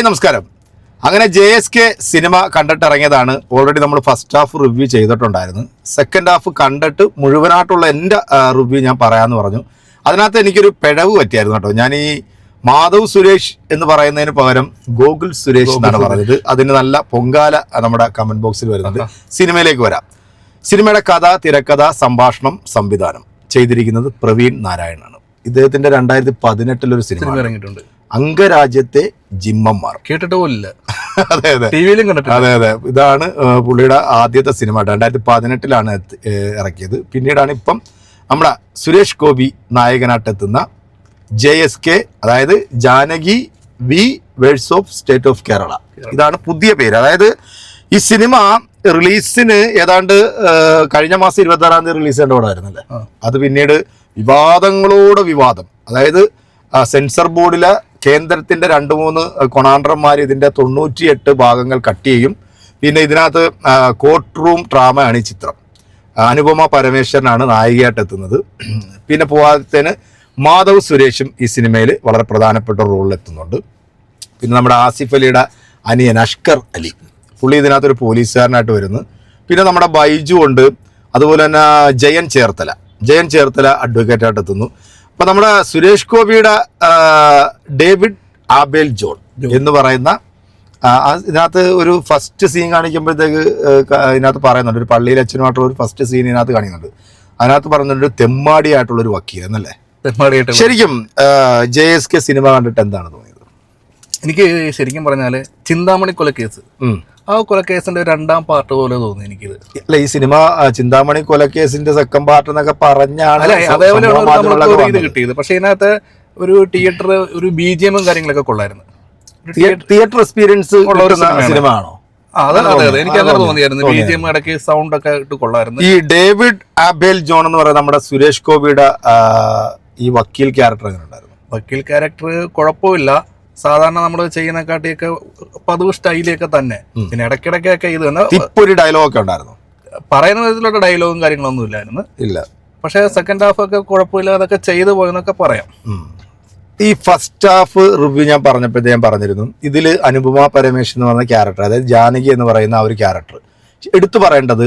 Hi നമസ്കാരം. അങ്ങനെ J S K cinema കണ്ടിട്ടിറങ്ങിയതാണ്. ഓൾറെഡി നമ്മൾ ഫസ്റ്റ് ഹാഫ് റിവ്യൂ ചെയ്തിട്ടുണ്ടായിരുന്നു. സെക്കൻഡ് ഹാഫ് കണ്ടിട്ട് മുഴുവനായിട്ടുള്ള എന്റെ റിവ്യൂ ഞാൻ പറയാമെന്ന് പറഞ്ഞു. അതിനകത്ത് എനിക്കൊരു പിഴവ് പറ്റിയായിരുന്നു കേട്ടോ. ഞാൻ ഈ മാധവ് സുരേഷ് എന്ന് പറയുന്നതിന് പകരം ഗോകുൽ സുരേഷ് എന്നാണ് പറഞ്ഞത് അതിന് നല്ല പൊങ്കാല നമ്മുടെ കമന്റ് ബോക്സിൽ വരുന്നത് സിനിമയിലേക്ക് വരാം. സിനിമയുടെ കഥ തിരക്കഥ സംഭാഷണം സംവിധാനം ചെയ്തിരിക്കുന്നത് പ്രവീൺ നാരായണാണ് ഇദ്ദേഹത്തിന്റെ രണ്ടായിരത്തി പതിനെട്ടിലൊരു സിനിമ സിനിമ ഇറങ്ങിയിട്ടുണ്ട്. അംഗരാജ്യത്തെ ജിമ്മന്മാർ കേട്ടിട്ട് പോലില്ല. അതെ അതെ. ടിവിയിലും കണ്ടിട്ടുണ്ട് അതെ അതെ. ഇതാണ് പുള്ളിയുടെ ആദ്യത്തെ സിനിമ. രണ്ടായിരത്തി പതിനെട്ടിലാണ് ഇറക്കിയത്. പിന്നീടാണ് ഇപ്പം നമ്മുടെ സുരേഷ് ഗോപി നായകനായിട്ടെത്തുന്ന ജെ എസ് കെ അതായത് Janaki V versus of state of Kerala. ഇതാണ് പുതിയ പേര്. അതായത് ഈ സിനിമ റിലീസിന് ഏതാണ്ട് കഴിഞ്ഞ മാസം ഇരുപത്തി ആറാം തീയതി റിലീസ് ചെയ്യേണ്ട പടമായിരുന്നല്ലേ? ആ. അത് പിന്നീട് വിവാദങ്ങളോട് വിവാദം. അതായത് സെൻസർ ബോർഡിലെ കേന്ദ്രത്തിന്റെ രണ്ട് മൂന്ന് കൊണാണ്ടർമാർ ഇതിന്റെ തൊണ്ണൂറ്റിയെട്ട് ഭാഗങ്ങൾ കട്ട് ചെയ്യും. പിന്നെ ഇതിനകത്ത് കോർട്ട് റൂം ഡ്രാമയാണ് ഈ ചിത്രം. അനുപമ പരമേശ്വരനാണ് നായികയായിട്ട് എത്തുന്നത്. പിന്നെ പോവാത്തതിന് മാധവ് സുരേഷും ഈ സിനിമയിൽ വളരെ പ്രധാനപ്പെട്ട റോളിൽ എത്തുന്നുണ്ട്. പിന്നെ നമ്മുടെ ആസിഫ് അലിയുടെ അനിയൻ അഷ്കർ അലി. പുള്ളി ഇതിനകത്തൊരു പോലീസുകാരനായിട്ട് വരുന്നു. പിന്നെ നമ്മുടെ ബൈജു ഉണ്ട്. അതുപോലെ തന്നെ ജയൻ ചേർത്തല. ജയൻ ചേർത്തല അഡ്വക്കേറ്റായിട്ട് എത്തുന്നു. അപ്പൊ നമ്മുടെ സുരേഷ് ഗോപിയുടെ ഡേവിഡ് ആബേൽ ജോൺ എന്ന് പറയുന്ന ഇതിനകത്ത് ഒരു ഫസ്റ്റ് സീൻ കാണിക്കുമ്പോഴത്തേക്ക് ഇതിനകത്ത് പറയുന്നുണ്ട്. ഒരു പള്ളിയിൽ അച്ഛനുമായിട്ടുള്ള ഒരു ഫസ്റ്റ് സീൻ ഇതിനകത്ത് കാണിക്കുന്നുണ്ട്. അതിനകത്ത് പറയുന്നുണ്ട് ഒരു തെമ്മാടിയായിട്ടുള്ള ഒരു വക്കീൽ എന്നല്ലേ? ശരിക്കും ജെ എസ് കെ സിനിമ കണ്ടിട്ട് എന്താണ് തോന്നിയത്? എനിക്ക് ശരിക്കും പറഞ്ഞാൽ ചിന്താമണി കൊല ഉം. ആ കൊലക്കേസിന്റെ രണ്ടാം പാർട്ട് പോലെ തോന്നി എനിക്കിത്. അല്ല ഈ സിനിമ ചിന്താമണി കൊലക്കേസിന്റെ സെക്കൻഡ് പാർട്ട് എന്നൊക്കെ പറഞ്ഞാണ് അതേപോലെ ഇത്. കിട്ടിയത്. പക്ഷെ ഇതിനകത്ത് ഒരു തിയേറ്റർ ഒരു ബി ജി എമ്മും കാര്യങ്ങളൊക്കെ കൊള്ളായിരുന്നു. തിയേറ്റർ എക്സ്പീരിയൻസ് ഉള്ള ഒരു. സിനിമ ആണോ ഈ ഡേവിഡ് ആബേൽ ജോൺ എന്ന് പറയുന്ന നമ്മുടെ സുരേഷ് ഗോപിയുടെ ഈ വക്കീൽ ക്യാരക്ടർ എങ്ങനെ ഉണ്ടായിരുന്നു വക്കീൽ ക്യാരക്ടർ കുഴപ്പമില്ല. സാധാരണ നമ്മൾ ചെയ്യുന്നക്കാട്ടിയൊക്കെ പതിവ് സ്റ്റൈലൊക്കെ തന്നെ. പിന്നെ ഇടയ്ക്കിടയ്ക്കൊക്കെ ഇത് തന്നെ ഡയലോഗൊക്കെ ഡയലോഗ് ഒക്കെ ഉണ്ടായിരുന്നു. പറയുന്ന വിധത്തിലുള്ള ഡയലോഗും കാര്യങ്ങളൊന്നും ഇല്ലായിരുന്നു. ഇല്ല. പക്ഷേ സെക്കൻഡ് ഹാഫ് ഒക്കെ കുഴപ്പമില്ല അതൊക്കെ ചെയ്തു പോയെന്നൊക്കെ പറയാം. ഈ ഫസ്റ്റ് ഹാഫ് റിവ്യൂ ഞാൻ പറഞ്ഞപ്പോഴത്തേ ഞാൻ പറഞ്ഞിരുന്നു. ഇതിൽ അനുപമ പരമേശ് എന്ന് പറയുന്ന ക്യാരക്ടർ അതായത് ജാനകി എന്ന് പറയുന്ന ആ ഒരു ക്യാരക്ടർ എടുത്തു പറയേണ്ടത്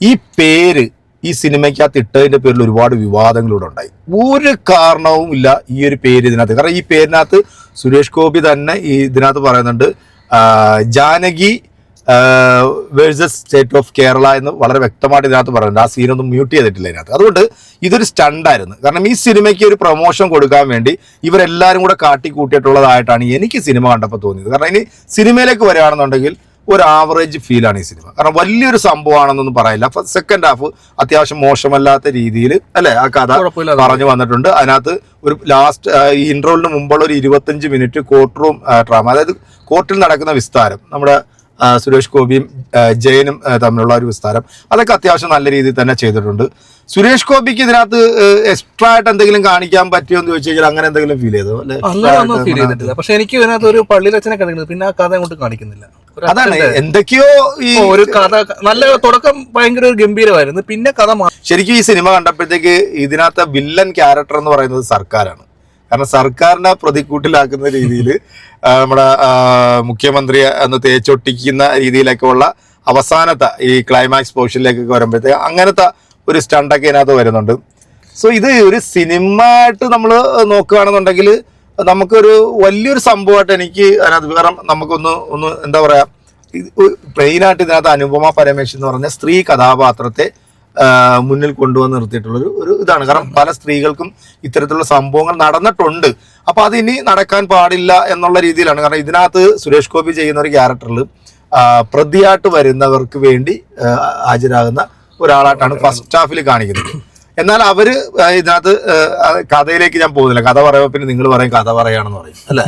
ഈ പേര് ഈ സിനിമയ്ക്കകത്ത് ഇട്ടതിന്റെ പേരിൽ ഒരുപാട് വിവാദങ്ങളിവിടെ ഉണ്ടായി. ഒരു കാരണവും ഇല്ല ഈ ഒരു പേര് ഇതിനകത്ത്. കാരണം ഈ പേരിനകത്ത് സുരേഷ് ഗോപി തന്നെ ഈ ഇതിനകത്ത് പറയുന്നുണ്ട് Janaki versus state of Kerala എന്ന് വളരെ വ്യക്തമായിട്ട് ഇതിനകത്ത് പറയുന്നുണ്ട്. ആ സീനൊന്നും മ്യൂട്ട് ചെയ്തിട്ടില്ല ഇതിനകത്ത്. അതുകൊണ്ട് ഇതൊരു സ്റ്റണ്ടായിരുന്നു. കാരണം ഈ സിനിമയ്ക്ക് ഒരു പ്രൊമോഷൻ കൊടുക്കാൻ വേണ്ടി ഇവരെല്ലാവരും കൂടെ കാട്ടിക്കൂട്ടിയിട്ടുള്ളതായിട്ടാണ് എനിക്ക് സിനിമ കണ്ടപ്പോൾ തോന്നിയത്. കാരണം ഇനി സിനിമയിലേക്ക് വരികയാണെന്നുണ്ടെങ്കിൽ ഒരു ആവറേജ് ഫീലാണ് ഈ സിനിമ കാരണം വലിയൊരു സംഭവമാണെന്നൊന്നും പറയില്ല. സെക്കൻഡ് ഹാഫ് അത്യാവശ്യം മോശമല്ലാത്ത രീതിയിൽ അല്ലെ? ആ കഥ പറഞ്ഞു വന്നിട്ടുണ്ട്. അതിനകത്ത് ഒരു ലാസ്റ്റ് ഈ ഇൻട്രോളിന് മുമ്പുള്ള ഒരു ഇരുപത്തഞ്ച് മിനിറ്റ് കോർട്ട് റൂം ഡ്രാമ അതായത് കോർട്ടിൽ നടക്കുന്ന വിസ്താരം. നമ്മുടെ സുരേഷ് ഗോപിയും ജയനും തമ്മിലുള്ള ഒരു വിസ്താരം. അതൊക്കെ അത്യാവശ്യം നല്ല രീതിയിൽ തന്നെ ചെയ്തിട്ടുണ്ട്. സുരേഷ് ഗോപിക്ക് ഇതിനകത്ത് എക്സ്ട്രാ ആയിട്ട് എന്തെങ്കിലും കാണിക്കാൻ പറ്റുമോ എന്ന് ചോദിച്ചു കഴിഞ്ഞാൽ അങ്ങനെ എന്തെങ്കിലും ഫീൽ ചെയ്തോ? അല്ലെ? ഫീൽ ചെയ്തിട്ടില്ല. പക്ഷെ എനിക്ക് ഇതിനകത്ത് ഒരു പള്ളിയിലച്ഛനെ കാണിക്കുന്നത് പിന്നെ ആ കഥ അങ്ങോട്ട് കാണിക്കുന്നില്ല. അതാണ് എന്തൊക്കെയോ ഈ ഒരു കഥ നല്ല തുടക്കം ഭയങ്കര ഒരു ഗംഭീരമായിരുന്നു. പിന്നെ കഥ ശരിക്കും ഈ സിനിമ കണ്ടപ്പോഴത്തേക്ക് ഇതിനകത്തെ വില്ലൻ ക്യാരക്ടർ എന്ന് പറയുന്നത് സർക്കാരാണ്. കാരണം സർക്കാരിനെ പ്രതിക്കൂട്ടിലാക്കുന്ന രീതിയിൽ നമ്മുടെ മുഖ്യമന്ത്രിയെ ഒന്ന് തേച്ചൊട്ടിക്കുന്ന രീതിയിലൊക്കെ ഉള്ള അവസാനത്തെ ഈ ക്ലൈമാക്സ് പോർഷനിലേക്കൊക്കെ വരുമ്പോഴത്തേക്ക് അങ്ങനത്തെ ഒരു സ്റ്റണ്ടൊക്കെ ഇതിനകത്ത് വരുന്നുണ്ട്. സോ ഇത് ഒരു സിനിമ ആയിട്ട് നമ്മൾ നോക്കുകയാണെന്നുണ്ടെങ്കിൽ നമുക്കൊരു വലിയൊരു സംഭവമായിട്ട് എനിക്ക് അതിനകത്ത് വേറെ നമുക്കൊന്ന് ഒന്ന് എന്താ പറയാ പ്ലെയിനായിട്ട് ഇതിനകത്ത് അനുപമ പരമേശ് എന്ന് പറഞ്ഞ സ്ത്രീ കഥാപാത്രത്തെ മുന്നിൽ കൊണ്ടുവന്ന് നിർത്തിയിട്ടുള്ളൊരു ഒരു ഇതാണ്. കാരണം പല സ്ത്രീകൾക്കും ഇത്തരത്തിലുള്ള സംഭവങ്ങൾ നടന്നിട്ടുണ്ട്. അപ്പൊ അത് ഇനി നടക്കാൻ പാടില്ല എന്നുള്ള രീതിയിലാണ്. കാരണം ഇതിനകത്ത് സുരേഷ് ഗോപി ചെയ്യുന്ന ഒരു ക്യാരക്ടറിൽ പ്രതിയായിട്ട് വരുന്നവർക്ക് വേണ്ടി ഹാജരാകുന്ന ഒരാളായിട്ടാണ് ഫസ്റ്റ് ഹാഫിൽ കാണിക്കുന്നത്. എന്നാൽ അവർ ഇതിനകത്ത് കഥയിലേക്ക് ഞാൻ പോകുന്നില്ല. കഥ പറയുമ്പോൾ പിന്നെ നിങ്ങൾ പറയും കഥ പറയാണെന്ന് പറയും അല്ലെ?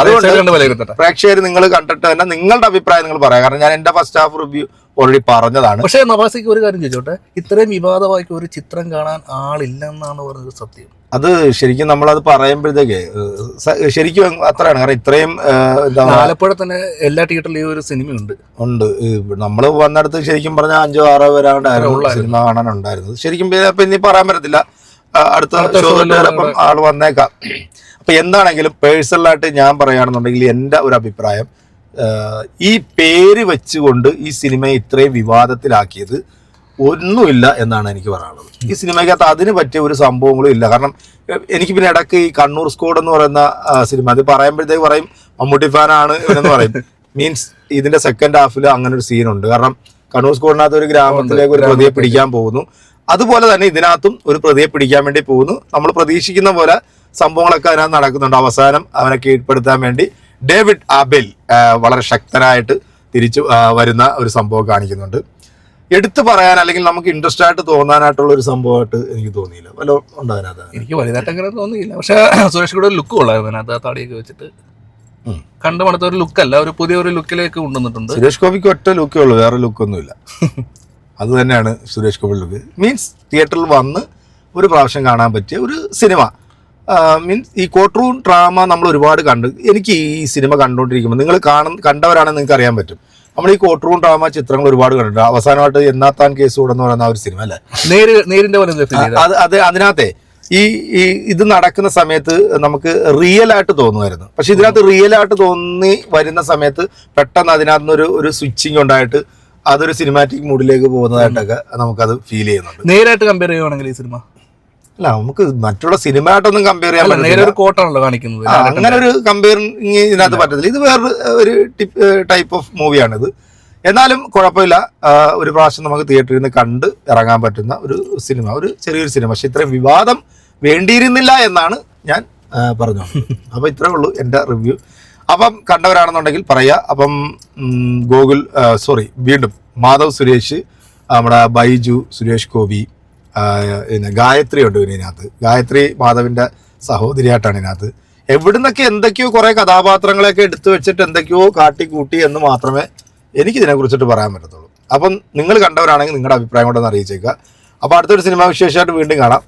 അതുകൊണ്ട് പ്രേക്ഷകർ നിങ്ങൾ കണ്ടിട്ട് തന്നെ നിങ്ങളുടെ അഭിപ്രായം നിങ്ങൾ പറയാം. കാരണം ഞാൻ എന്റെ ഫസ്റ്റ് ഹാഫ് റിവ്യൂ ഓൾറെഡി പറഞ്ഞതാണ്. പക്ഷേ നവാസിക്ക് ഒരു കാര്യം ചോദിച്ചോട്ടെ? ഇത്രയും വിവാദമായിട്ട് ഒരു ചിത്രം കാണാൻ ആളില്ലെന്നാണ് പറഞ്ഞത് സത്യം. അത് ശരിക്കും നമ്മളത് പറയുമ്പോഴത്തേക്ക് ഏഹ്, ശരിക്കും അത്രയാണ്. കാരണം ഇത്രയും ആലപ്പുഴ തന്നെ എല്ലാ തിയേറ്ററിലും ഈ ഒരു സിനിമ ഉണ്ട്. ഉണ്ട്. നമ്മൾ വന്നിടത്ത് ശരിക്കും പറഞ്ഞാൽ അഞ്ചോ ആറോ പേരാണ്ടായിരുന്നു സിനിമ കാണാനുണ്ടായിരുന്നത്. ശരിക്കും അപ്പൊ ഇനി പറയാൻ പറ്റത്തില്ല. അടുത്ത ചിലപ്പം ആൾ വന്നേക്കാം. അപ്പൊ എന്താണെങ്കിലും പേഴ്സണലായിട്ട് ഞാൻ പറയുകയാണെന്നുണ്ടെങ്കിൽ എന്റെ ഒരു അഭിപ്രായം ഈ പേര് വെച്ചുകൊണ്ട് ഈ സിനിമയെ ഇത്രയും വിവാദത്തിലാക്കിയത് ഒന്നുമില്ല എന്നാണ് എനിക്ക് പറയാനുള്ളത്. ഈ സിനിമയ്ക്കകത്ത് അതിന് പറ്റിയ ഒരു സംഭവങ്ങളും ഇല്ല. കാരണം എനിക്ക് പിന്നെ ഇടയ്ക്ക് ഈ കണ്ണൂർ സ്കോഡ് എന്ന് പറയുന്ന സിനിമ അത് പറയുമ്പോഴത്തേക്ക് പറയും മമ്മൂട്ടി ഫാനാണ് എന്ന് പറയും. മീൻസ് ഇതിന്റെ സെക്കൻഡ് ഹാഫിൽ അങ്ങനെ ഒരു സീനുണ്ട് കാരണം കണ്ണൂർ സ്കോഡിനകത്ത് ഒരു ഗ്രാമത്തിലേക്ക് ഒരു പ്രതിയെ പിടിക്കാൻ പോകുന്നു. അതുപോലെ തന്നെ ഇതിനകത്തും ഒരു പ്രതിയെ പിടിക്കാൻ വേണ്ടി പോകുന്നു. നമ്മൾ പ്രതീക്ഷിക്കുന്ന പോലെ സംഭവങ്ങളൊക്കെ അതിനകത്ത് നടക്കുന്നുണ്ട്. അവസാനം അവനെ കീഴ്പ്പെടുത്താൻ വേണ്ടി ഡേവിഡ് ആബെൽ വളരെ ശക്തനായിട്ട് തിരിച്ചു വരുന്ന ഒരു സംഭവം കാണിക്കുന്നുണ്ട്. എടുത്തു പറയാൻ അല്ലെങ്കിൽ നമുക്ക് ഇൻട്രസ്റ്റ് ആയിട്ട് തോന്നാനായിട്ടുള്ള ഒരു സംഭവമായിട്ട് എനിക്ക് തോന്നിയില്ല. വല്ല ഉണ്ടോ അതിനകത്ത്? എനിക്ക് വലുതായിട്ട് അങ്ങനെ തോന്നിയില്ല. പക്ഷെ സുരേഷ് കൂടെ ലുക്ക് കൊള്ളായിരുന്നു അതിനകത്ത് ആ താടിയൊക്കെ വെച്ചിട്ട്. കണ്ടു മണത്ത ഒരു ലുക്കല്ല ഒരു പുതിയ ഒരു ലുക്കിലേക്ക് കൊണ്ടുവന്നിട്ടുണ്ട്. സുരേഷ് ഗോപിക്ക് ഒറ്റ ലുക്കേ ഉള്ളൂ വേറെ ലുക്കൊന്നുമില്ല അത് തന്നെയാണ് സുരേഷ് ഗോപി ലുക്ക് മീൻസ് തിയേറ്ററിൽ വന്ന് ഒരു പ്രാവശ്യം കാണാൻ പറ്റിയ ഒരു സിനിമ മീൻസ് ഈ കോർട്ട് റൂം ഡ്രാമ നമ്മൾ ഒരുപാട് കണ്ടു എനിക്ക് ഈ സിനിമ കണ്ടുകൊണ്ടിരിക്കുമ്പോൾ നിങ്ങൾ കാണുന്ന കണ്ടവരാണെന്ന് നിങ്ങൾക്ക് അറിയാൻ പറ്റും. നമ്മൾ ഈ കോർട്ട് റൂം ഡ്രാമ ചിത്രങ്ങൾ ഒരുപാട് കണ്ടിട്ടുണ്ട്. അവസാനമായിട്ട് എന്നാത്താൻ കേസ് കൂടെന്ന് പറയുന്ന ആ ഒരു സിനിമ അല്ലേ? നേര് നേരിന്റെ അത് അത് അതിനകത്തെ ഈ ഈ ഇത് നടക്കുന്ന സമയത്ത് നമുക്ക് റിയൽ ആയിട്ട് തോന്നുമായിരുന്നു. പക്ഷെ ഇതിനകത്ത് റിയൽ ആയിട്ട് തോന്നി വരുന്ന സമയത്ത് പെട്ടെന്ന് അതിനകത്ത് നിന്ന് ഒരു ഒരു സ്വിച്ചിങ് ഉണ്ടായിട്ട് അതൊരു സിനിമാറ്റിക് മൂഡിലേക്ക് പോകുന്നതായിട്ടൊക്കെ നമുക്കത് ഫീൽ ചെയ്യുന്നുണ്ട്. നേരായിട്ട് കമ്പയർ ചെയ്യുവാണെങ്കിൽ ഈ സിനിമ അല്ല നമുക്ക് മറ്റുള്ള സിനിമയായിട്ടൊന്നും കമ്പയർ ചെയ്യാൻ അല്ല നേരെ പറ്റില്ല ഒരു കോട്ടാണല്ലോ കാണിക്കുന്നത്. അങ്ങനെ ഒരു കമ്പയറിങ് ഇതിനകത്ത് പറ്റത്തില്ല. ഇത് വേറെ ഒരു ടൈപ്പ് ഓഫ് മൂവിയാണിത് എന്നാലും കുഴപ്പമില്ല. ഒരു പ്രാവശ്യം നമുക്ക് തിയേറ്ററിൽ നിന്ന് കണ്ട് ഇറങ്ങാൻ പറ്റുന്ന ഒരു സിനിമ ഒരു ചെറിയൊരു സിനിമ. പക്ഷെ ഇത്രയും വിവാദം വേണ്ടിയിരുന്നില്ല എന്നാണ് ഞാൻ പറഞ്ഞു അപ്പോൾ ഇത്രേ ഉള്ളൂ എന്റെ റിവ്യൂ അപ്പം കണ്ടവരാണെന്നുണ്ടെങ്കിൽ പറയുക. അപ്പം ഗൂഗിൾ ഗോകുൽ സോറി വീണ്ടും മാധവ് സുരേഷ് നമ്മുടെ ബൈജു സുരേഷ് ഗോപി പിന്നെ ഗായത്രി ഉണ്ട് ഇതിനകത്ത്. ഗായത്രി മാധവിന്റെ സഹോദരിയായിട്ടാണ് ഇതിനകത്ത്. എവിടുന്നൊക്കെ എന്തൊക്കെയോ കുറേ കഥാപാത്രങ്ങളെയൊക്കെ എടുത്തു വെച്ചിട്ട് എന്തൊക്കെയോ കാട്ടിക്കൂട്ടി എന്ന് മാത്രമേ എനിക്ക് ഇതിനെ കുറിച്ചിട്ട് പറയാൻ പറ്റത്തുള്ളൂ. അപ്പം നിങ്ങൾ കണ്ടവരാണെങ്കിൽ നിങ്ങളുടെ അഭിപ്രായം കൊണ്ടൊന്ന് അറിയിച്ചേക്കുക. അപ്പോൾ അടുത്തൊരു സിനിമാ വിശേഷമായിട്ട് വീണ്ടും കാണാം.